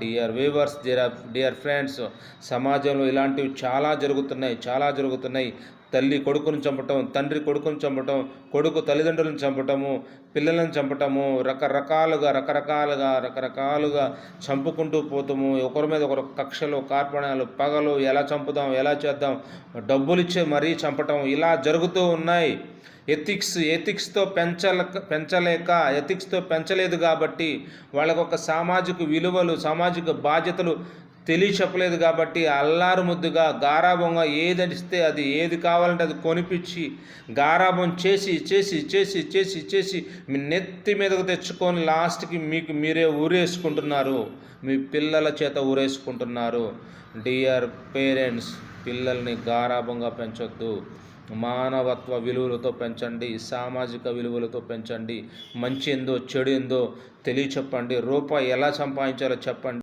Dear viewers dear dear friends సమాజంలో ఇలాంటివి చాలా జరుగుతున్నాయి చాలా జరుగుతున్నాయి. తల్లి కొడుకును చంపటం తండ్రి కొడుకును చంపటం కొడుకు తల్లిదండ్రులను చంపటము పిల్లలను చంపటము రకరకాలుగా రకరకాలుగా రకరకాలుగా చంపుకుంటూ పోతాము. ఒకరి మీద ఒకరు కక్షలు కార్పణ్యాలు పగలు ఎలా చంపుదాం ఎలా చేద్దాం డబ్బులు ఇచ్చే మరీ చంపటం ఇలా జరుగుతూ ఉన్నాయి. ఎథిక్స్ ఎథిక్స్తో పెంచల పెంచలేక ఎథిక్స్తో పెంచలేదు కాబట్టి వాళ్ళకు ఒక సామాజిక విలువలు సామాజిక బాధ్యతలు తెలియ చెప్పలేదు కాబట్టి అల్లారు ముద్దుగా గారాబంగా ఏదనిస్తే అది ఏది కావాలంటే అది కొనిపించి గారాభం చేసి చేసి చేసి చేసి చేసి మీ నెత్తి మీదకు తెచ్చుకొని లాస్ట్కి మీకు మీరే ఊరేసుకుంటున్నారు. మీ పిల్లల చేత ఊరేసుకుంటున్నారు. డియర్ పేరెంట్స్ పిల్లల్ని గారాభంగా పెంచొద్దు. మానవత్వ విలువలతో పెంచండి సామాజిక విలువలతో పెంచండి. మంచి ఏందో చెడు ఏందో తెలియ చెప్పండి రూపాయి ఎలా సంపాదించాలో చెప్పండి.